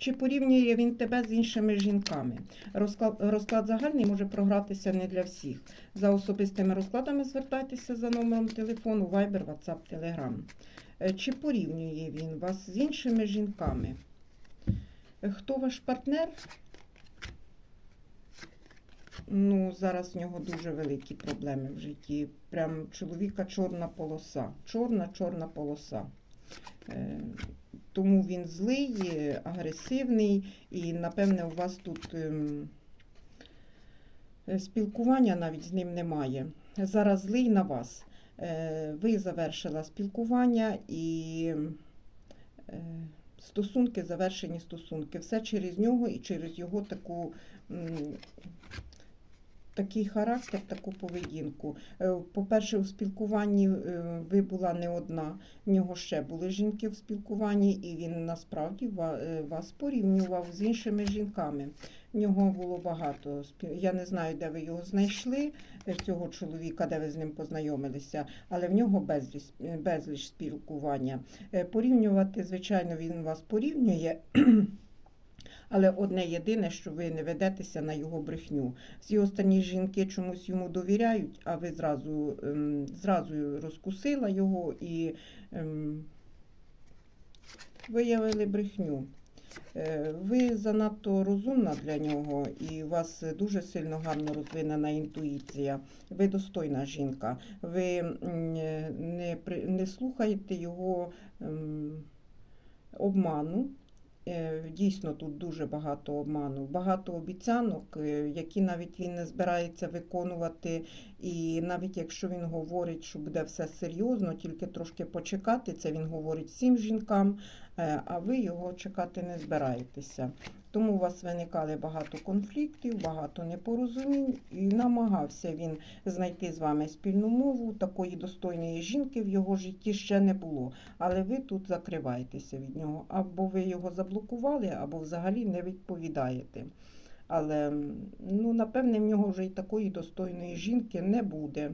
Чи порівнює він тебе з іншими жінками? Розклад, розклад загальний може програтися не для всіх. За особистими розкладами звертайтеся за номером телефону Viber, WhatsApp, Telegram. Е, Чи порівнює він вас з іншими жінками? Е, Хто ваш партнер? Ну, зараз в нього дуже великі проблеми в житті. Прям чоловіка чорна полоса. Чорна, чорна полоса. Тому він злий, агресивний, і, напевне, у вас тут ем, е, спілкування навіть з ним немає. Зараз злий на вас. Е, Ви завершила спілкування і е, стосунки, завершені стосунки. Все через нього і через його таку. Такий характер, таку поведінку. Е, По-перше, у спілкуванні е, ви була не одна, в нього ще були жінки в спілкуванні, і він насправді е, вас порівнював з іншими жінками. В нього було багато. Я не знаю, де ви його знайшли, цього чоловіка, де ви з ним познайомилися, але в нього безліч, безліч спілкування. Порівнювати, звичайно, він вас порівнює. Але одне єдине, що ви не ведетеся на його брехню. Всі останні жінки чомусь йому довіряють, а ви зразу, ем, зразу розкусила його і ем, виявили брехню. Е, Ви занадто розумна для нього, і у вас дуже сильно гарно розвинена інтуїція. Ви достойна жінка. Ви не, не слухаєте його ем, обману. Е, Дійсно, тут дуже багато обману, багато обіцянок, е, які навіть він не збирається виконувати. І навіть якщо він говорить, що буде все серйозно, тільки трошки почекати, це він говорить всім жінкам, е, а ви його чекати не збираєтеся. Тому у вас виникали багато конфліктів, багато непорозумінь, і намагався він знайти з вами спільну мову. Такої достойної жінки в його житті ще не було. Але ви тут закриваєтеся від нього. Або ви його заблокували, або взагалі не відповідаєте. Але ну, напевне, в нього вже й такої достойної жінки не буде.